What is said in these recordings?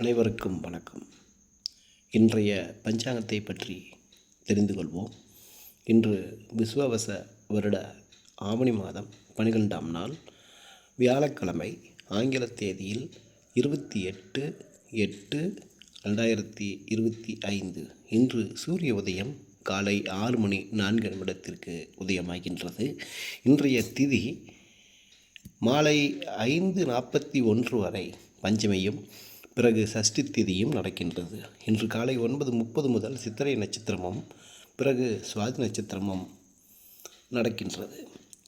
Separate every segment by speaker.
Speaker 1: அனைவருக்கும் வணக்கம். இன்றைய பஞ்சாங்கத்தை பற்றி தெரிந்து கொள்வோம். இன்று விஸ்வவச வருட ஆவணி மாதம் பனிரெண்டாம் நாள் வியாழக்கிழமை ஆங்கில தேதியில் இருபத்தி எட்டு எட்டு ரெண்டாயிரத்தி இருபத்தி ஐந்து. இன்று சூரிய உதயம் காலை ஆறு மணி நான்கு நிமிடத்திற்கு உதயமாகின்றது. இன்றைய திதி மாலை ஐந்து நாற்பத்தி ஒன்று வரை பஞ்சமியும் பிறகு சஷ்டி திதியும் நடக்கின்றது. இன்று காலை ஒன்பது முப்பது முதல் சித்திரை நட்சத்திரமும் பிறகு சுவாதி நட்சத்திரமும் நடக்கின்றது.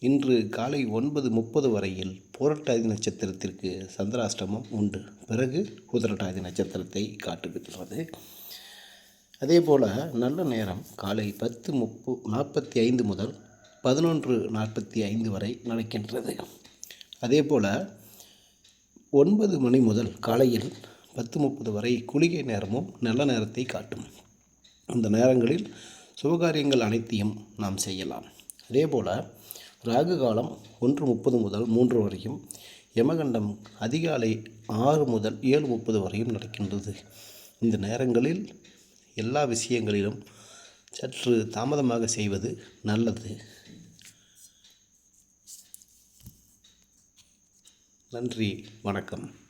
Speaker 1: இன்று காலை ஒன்பது முப்பது வரையில் போரட்டாதி நட்சத்திரத்திற்கு சந்திராஷ்டமம் உண்டு. பிறகு உதரட்டாதி நட்சத்திரத்தை காட்டுகின்றது. அதே போல் நல்ல நேரம் காலை பத்து முப்பு நாற்பத்தி ஐந்து முதல் பதினொன்று நாற்பத்தி ஐந்து வரை நடக்கின்றது. அதே போல் ஒன்பது மணி முதல் காலையில் பத்து முப்பது வரை குளிகை நேரமும் நல்ல நேரத்தை காட்டும். அந்த நேரங்களில் சுபகாரியங்கள் அனைத்தையும் நாம் செய்யலாம். அதே போல் ராகு காலம் ஒன்று முப்பது முதல் மூன்று வரையும் யமகண்டம் அதிகாலை ஆறு முதல் ஏழு முப்பது வரையும் நடக்கின்றது. இந்த நேரங்களில் எல்லா விஷயங்களிலும் சற்று தாமதமாக செய்வது நல்லது. நன்றி வணக்கம்.